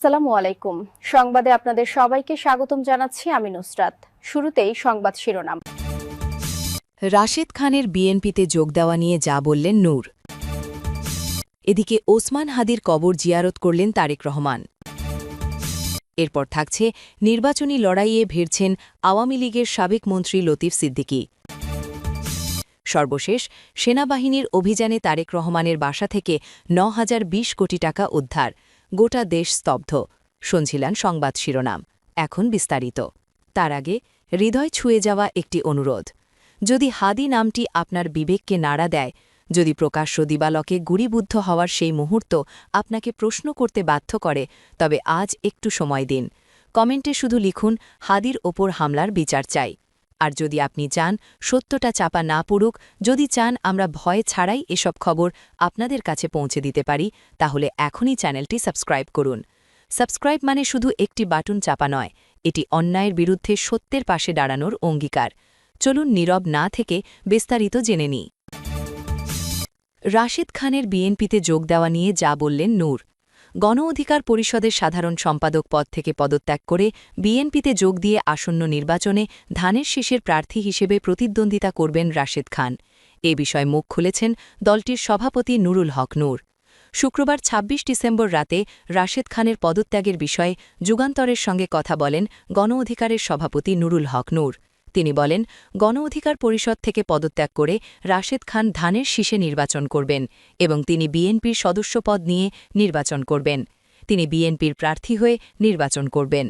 আসসালামু আলাইকুম। সংবাদে আপনাদের সবাইকে স্বাগতম জানাচ্ছি আমি নুসরাত। শুরুতেই সংবাদ শিরোনাম। রাশেদ খানের বিএনপিতে যোগ দেওয়া নিয়ে যা বললেন নূর। এদিকে ওসমান হাদির কবর জিয়ারত করলেন তারেক রহমান। এরপর থাকছে নির্বাচনী লড়াইয়ে ভিড়ছেন আওয়ামী লীগের সাবেক মন্ত্রী লতিফ সিদ্দিকী। সর্বশেষ, সেনাবাহিনীর অভিযানে তারেক রহমানের বাসা থেকে ন কোটি টাকা উদ্ধার। গোটা দেশ স্তব্ধ। শুনছিলেন সংবাদ শিরোনাম। এখন বিস্তারিত। তার আগে, হৃদয় ছুঁয়ে যাওয়া একটি অনুরোধ। যদি হাদি নামটি আপনার বিবেককে নাড়া দেয়, যদি প্রকাশ্য দিবালকে গুড়িবুদ্ধ হওয়ার সেই মুহূর্ত আপনাকে প্রশ্ন করতে বাধ্য করে, তবে আজ একটু সময় দিন। কমেন্টে শুধু লিখুন, হাদির ওপর হামলার বিচার চাই। আর যদি আপনি চান সত্যটা চাপা না পড়ুক, যদি চান আমরা ভয় ছাড়াই এসব খবর আপনাদের কাছে পৌঁছে দিতে পারি, তাহলে এখনই চ্যানেলটি সাবস্ক্রাইব করুন। সাবস্ক্রাইব মানে শুধু একটি বাটন চাপা নয়, এটি অন্যায়ের বিরুদ্ধে সত্যের পাশে দাঁড়ানোর অঙ্গীকার। চলুন নীরব না থেকে বিস্তারিত জেনে নিই। রাশেদ খানের বিএনপিতে যোগ দেওয়া নিয়ে যা বললেন নূর। গণ অধিকার পরিষদের সাধারণ সম্পাদক পদ থেকে পদত্যাগ করে বিএনপিতে যোগ দিয়ে আসন্ন নির্বাচনে ধানের শীষের প্রার্থী হিসেবে প্রতিদ্বন্দ্বিতা করবেন রাশেদ খান। এ বিষয়ে মুখ খুলেছেন দলটির সভাপতি নুরুল হক নূর। শুক্রবার ২৬ ডিসেম্বর রাতে রাশেদ খানের পদত্যাগের বিষয়ে যুগান্তরের সঙ্গে কথা বলেন গণ অধিকারের সভাপতি নুরুল হক নূর। তিনি বলেন, গণ অধিকার পরিষদ থেকে পদত্যাগ করে রাশেদ খান ধানের শীষে নির্বাচন করবেন এবং তিনি বিএনপির সদস্যপদ নিয়ে নির্বাচন করবেন। তিনি বিএনপির প্রার্থী হয়ে নির্বাচন করবেন।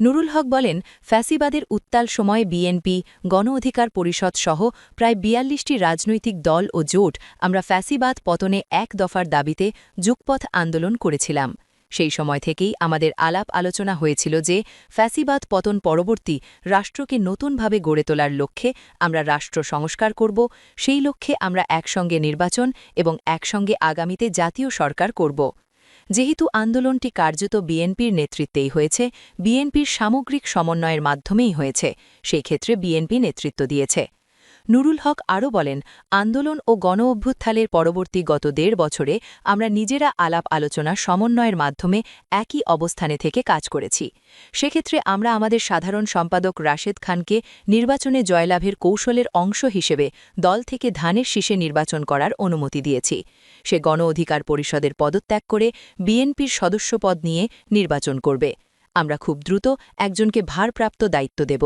নুরুল হক বলেন, ফ্যাসিবাদের উত্তাল সময়ে বিএনপি, গণ অধিকার পরিষদ সহ প্রায় বিয়াল্লিশটি রাজনৈতিক দল ও জোট আমরা ফ্যাসিবাদ পতনে এক দফার দাবিতে যুগপথ আন্দোলন করেছিলাম। সেই সময় থেকেই আমাদের আলাপ আলোচনা হয়েছিল যে ফ্যাসিবাদ পতন পরবর্তী রাষ্ট্রকে নতুনভাবে গড়ে তোলার লক্ষ্যে আমরা রাষ্ট্র সংস্কার করব, সেই লক্ষ্যে আমরা একসঙ্গে নির্বাচন এবং একসঙ্গে আগামীতে জাতীয় সরকার করব। যেহেতু আন্দোলনটি কার্যত বিএনপির নেতৃত্বেই হয়েছে, বিএনপির সামগ্রিক সমন্বয়ের মাধ্যমেই হয়েছে, সেই ক্ষেত্রে বিএনপি নেতৃত্ব দিয়েছে। নুরুল হক আরও বলেন, আন্দোলন ও গণ অভ্যুত্থালের পরবর্তী গত দেড় বছরে আমরা নিজেরা আলাপ আলোচনা সমন্বয়ের মাধ্যমে একই অবস্থানে থেকে কাজ করেছি। সেক্ষেত্রে আমরা আমাদের সাধারণ সম্পাদক রাশেদ খানকে নির্বাচনে জয়লাভের কৌশলের অংশ হিসেবে দল থেকে ধানের শীষে নির্বাচন করার অনুমতি দিয়েছি। সে গণ অধিকার পরিষদের পদত্যাগ করে বিএনপির সদস্যপদ নিয়ে নির্বাচন করবে। আমরা খুব দ্রুত একজনকে ভারপ্রাপ্ত দায়িত্ব দেব।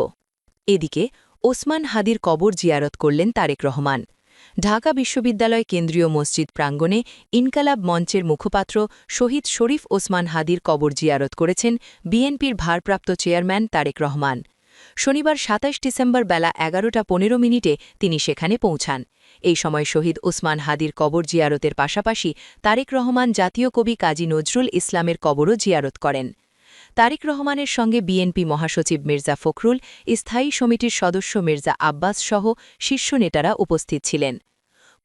এদিকে ওসমান হাদির কবর জিয়ারত করলেন তারেক রহমান। ঢাকা বিশ্ববিদ্যালয় কেন্দ্রীয় মসজিদ প্রাঙ্গণে ইনকালাব মঞ্চের মুখপাত্র শহীদ শরীফ ওসমান হাদির কবর জিয়ারত করেছেন বিএনপির ভারপ্রাপ্ত চেয়ারম্যান তারেক রহমান। শনিবার ২৭ ডিসেম্বর বেলা এগারোটা পনেরো মিনিটে তিনি সেখানে পৌঁছান। এই সময় শহীদ ওসমান হাদির কবর জিয়ারতের পাশাপাশি তারেক রহমান জাতীয় কবি কাজী নজরুল ইসলামের কবরও জিয়ারত করেন। তারিক রহমানের সঙ্গে বিএনপি মহাসচিব মির্জা ফখরুল, স্থায়ী সমিতির সদস্য মির্জা আব্বাস সহ শীর্ষ নেতারা উপস্থিত ছিলেন।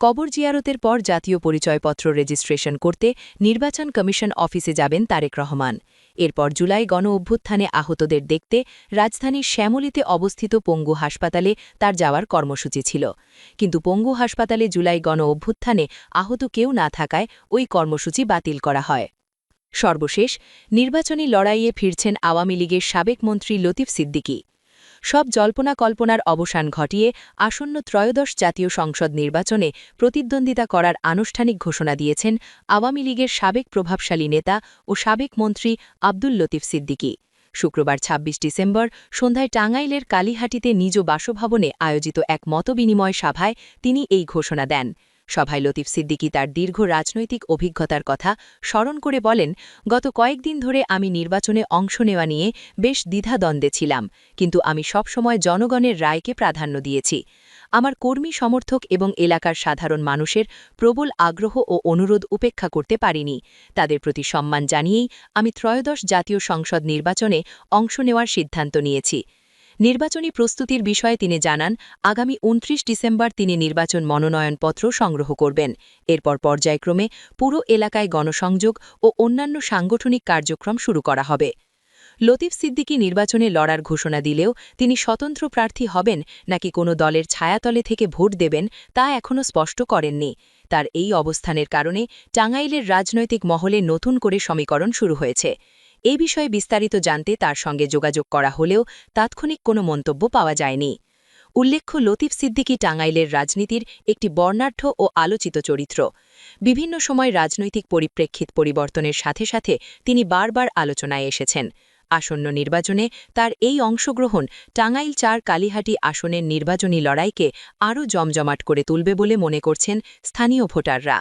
কবর জিয়ারতের পর জাতীয় পরিচয়পত্র রেজিস্ট্রেশন করতে নির্বাচন কমিশন অফিসে যাবেন তারেক রহমান। এরপর জুলাই গণ অভ্যুত্থানে আহতদের দেখতে রাজধানীর শ্যামলিতে অবস্থিত পঙ্গু হাসপাতালে তার যাওয়ার কর্মসূচি ছিল। কিন্তু পঙ্গু হাসপাতালে জুলাই গণ অভ্যুত্থানে আহত কেউ না থাকায় ওই কর্মসূচি বাতিল করা হয়। সর্বশেষ, নির্বাচনী লড়াইয়ে ফিরছেন আওয়ামী লীগের সাবেক মন্ত্রী লতিফ সিদ্দিকী। সব জল্পনা কল্পনার অবসান ঘটিয়ে আসন্ন ত্রয়োদশ জাতীয় সংসদ নির্বাচনে প্রতিদ্বন্দ্বিতা করার আনুষ্ঠানিক ঘোষণা দিয়েছেন আওয়ামী লীগের সাবেক প্রভাবশালী নেতা ও সাবেক মন্ত্রী আব্দুল লতিফ সিদ্দিকী। শুক্রবার ২৬ ডিসেম্বর সন্ধ্যায় টাঙ্গাইলের কালীহাটিতে নিজ বাসভবনে আয়োজিত এক মতবিনিময় সভায় তিনি এই ঘোষণা দেন। সভায় লতিফ সিদ্দিকি তার দীর্ঘ রাজনৈতিক অভিজ্ঞতার কথা স্মরণ করে বলেন, গত কয়েকদিন ধরে আমি নির্বাচনে অংশ নেওয়া নিয়ে বেশ দ্বিধাদ্বন্দ্বে ছিলাম, কিন্তু আমি সবসময় জনগণের রায়কে প্রাধান্য দিয়েছি। আমার কর্মী সমর্থক এবং এলাকার সাধারণ মানুষের প্রবল আগ্রহ ও অনুরোধ উপেক্ষা করতে পারিনি। তাদের প্রতি সম্মান জানিয়েই আমি ত্রয়োদশ জাতীয় সংসদ নির্বাচনে অংশ নেওয়ার সিদ্ধান্ত নিয়েছি। নির্বাচনী প্রস্তুতির বিষয়ে তিনি জানান, আগামী উনত্রিশ ডিসেম্বর তিনি নির্বাচন মনোনয়নপত্র সংগ্রহ করবেন। এরপর পর্যায়ক্রমে পুরো এলাকায় গণসংযোগ ও অন্যান্য সাংগঠনিক কার্যক্রম শুরু করা হবে। লতিফ সিদ্দিকি নির্বাচনে লড়ার ঘোষণা দিলেও তিনি স্বতন্ত্র প্রার্থী হবেন নাকি কোনো দলের ছায়াতলে থেকে ভোট দেবেন তা এখনও স্পষ্ট করেননি। তার এই অবস্থানের কারণে টাঙ্গাইলের রাজনৈতিক মহলে নতুন করে সমীকরণ শুরু হয়েছে। এ বিষয়ে বিস্তারিত জানতে তার সঙ্গে যোগাযোগ করা হলেও তাৎক্ষণিক কোনো মন্তব্য পাওয়া যায়নি। উল্লেখ্য, লতিফ সিদ্দিকী টাঙ্গাইলের রাজনীতির একটি বর্ণাঢ্য ও আলোচিত চরিত্র। বিভিন্ন সময় রাজনৈতিক পরিপ্রেক্ষিত পরিবর্তনের সাথে সাথে তিনি বারবার আলোচনায় এসেছেন। আসন্ন নির্বাচনে তার এই অংশগ্রহণ টাঙ্গাইল চার কালীহাটি আসনের নির্বাচনী লড়াইকে আরও জমজমাট করে তুলবে বলে মনে করছেন স্থানীয় ভোটাররা।